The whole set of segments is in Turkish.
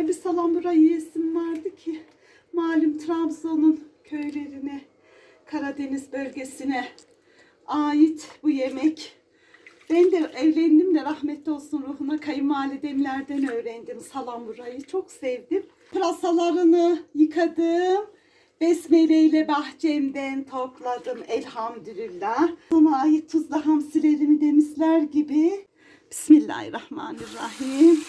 Ay bir salamura yiyesim vardı ki. Malum Trabzon'un köylerine, Karadeniz bölgesine ait bu yemek. Ben de evlendim de rahmetli olsun ruhuna kayınvalidemlerden öğrendim salamurayı. Çok sevdim. Pırasalarını yıkadım. Besmele ile bahçemden topladım elhamdülillah. Ona ait tuzlu hamsilerimi de misler gibi. Bismillahirrahmanirrahim.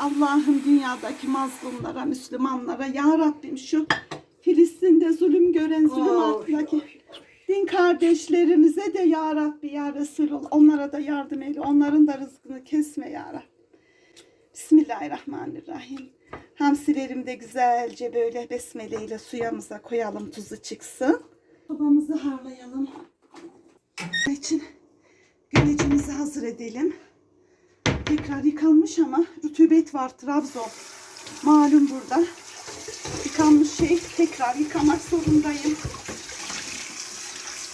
Allah'ım dünyadaki mazlumlara, Müslümanlara, Ya Rabbim şu Filistin'de zulüm gören zulüm altındaki din kardeşlerimize de Ya Rabbi, Ya Resulullah onlara da yardım eyle. Onların da rızkını kesme Ya Rabbi. Bismillahirrahmanirrahim. Hamsilerimi de güzelce böyle besmeleyle suyamıza koyalım tuzu çıksın. Sobamızı harlayalım. için güvecimizi hazır edelim. Tekrar yıkanmış ama rutubet var Trabzon. Malum burada. Yıkanmış şey tekrar yıkamak zorundayım.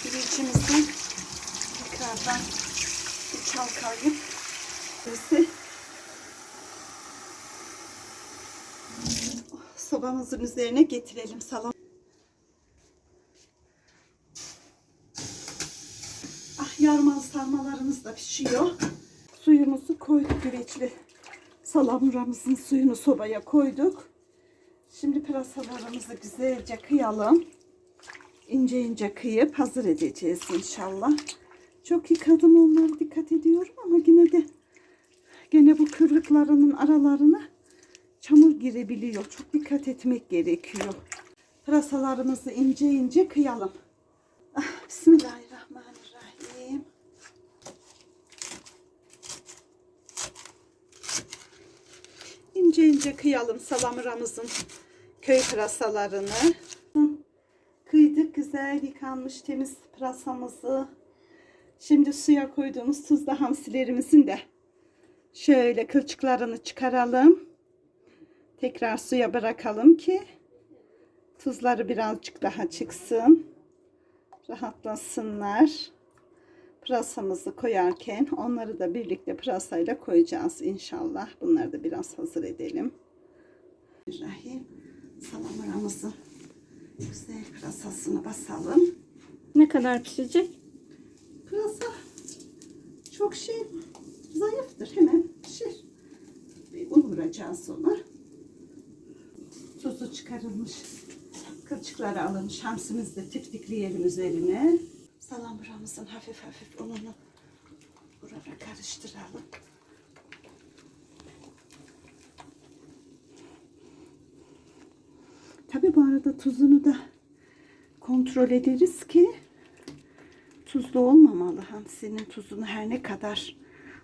Güvecimizi tekrardan bir çalkalayıp birisi sobamızın üzerine getirelim salam. Ah yarmalı sarmalarımız da pişiyor. Suyumuzu koyduk güveçli. Salamuramızın suyunu sobaya koyduk. Şimdi pırasalarımızı güzelce kıyalım. İnce ince kıyıp hazır edeceğiz inşallah. Çok yıkadım onları dikkat ediyorum ama yine de gene bu kıvrıklarının aralarına çamur girebiliyor. Çok dikkat etmek gerekiyor. Pırasalarımızı ince ince kıyalım. Ah, Bismillahirrahmanirrahim. İnce ince kıyalım salamıramızın köy pırasalarını. Kıydık güzel yıkanmış temiz pırasamızı. Şimdi suya koyduğumuz tuzlu hamsilerimizin de şöyle kılçıklarını çıkaralım. Tekrar suya bırakalım ki tuzları birazcık daha çıksın. Rahatlasınlar. Pırasamızı koyarken onları da birlikte pırasayla koyacağız inşallah. Bunları da biraz hazır edelim. Rahim salamuramızı güzel pırasasını basalım. Ne kadar pişecek? Pırasa çok şey zayıftır. Hemen pişir. Bir un vuracağız ona. Tuzu çıkarılmış. Kılçıkları alınmış. Hamsimizi de tiftikleyelim üzerine. Salamburamızın hafif hafif ununu burada karıştıralım. Tabi bu arada tuzunu da kontrol ederiz ki tuzlu olmamalı. Hamsinin tuzunu her ne kadar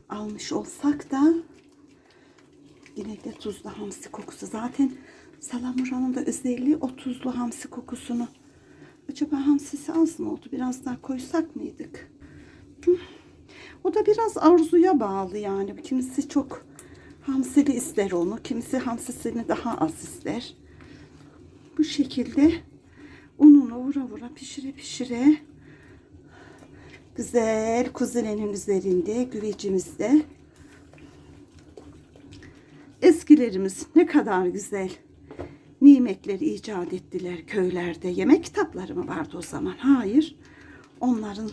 almış olsak da yine de tuzlu hamsi kokusu. Zaten salamuranın da özelliği o tuzlu hamsi kokusunu. Acaba hamsisi az mı oldu? Biraz daha koysak mıydık? O da biraz arzuya bağlı yani. Kimisi çok hamsili ister onu. Kimisi hamsisini daha az ister. Bu şekilde ununu vura vura pişire pişire güzel kuzinenin üzerinde güvecimizde eskilerimiz ne kadar güzel nimetleri icat ettiler köylerde. Yemek kitapları mı vardı o zaman? Hayır. Onların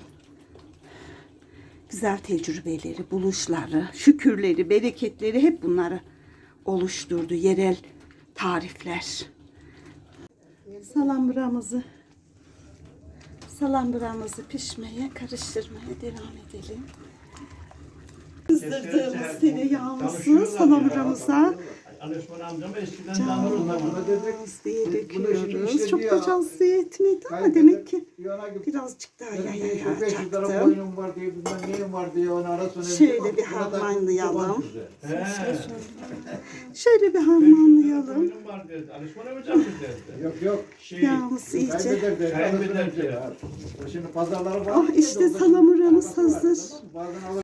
güzel tecrübeleri, buluşları, şükürleri, bereketleri hep bunları oluşturdu. Yerel tarifler. Salamburamızı salamburamızı pişmeye, karıştırmaya devam edelim. Kızdırdığımız tereyağımızı salamburamıza Alışman amcam eskiden tanır o zaman. Caz diye döküyoruz. Çok da caz diye etmedi ama demek ki birazcık daha Ya yaya ya yapacaktım. boynum var diye bilmem neyim var diye onu ara sonra Şöyle bir harmanlayalım. He. Şöyle bir harmanlayalım. Oyunum var derdi. Alışman amcam mı derdi? Yok yok. Şey, Yağımız iyice. Kaybeder de. Kaybeder Kaybeder de. de. Şimdi pazarları var. Ah, işte salamuramız hazır. Bazen alır.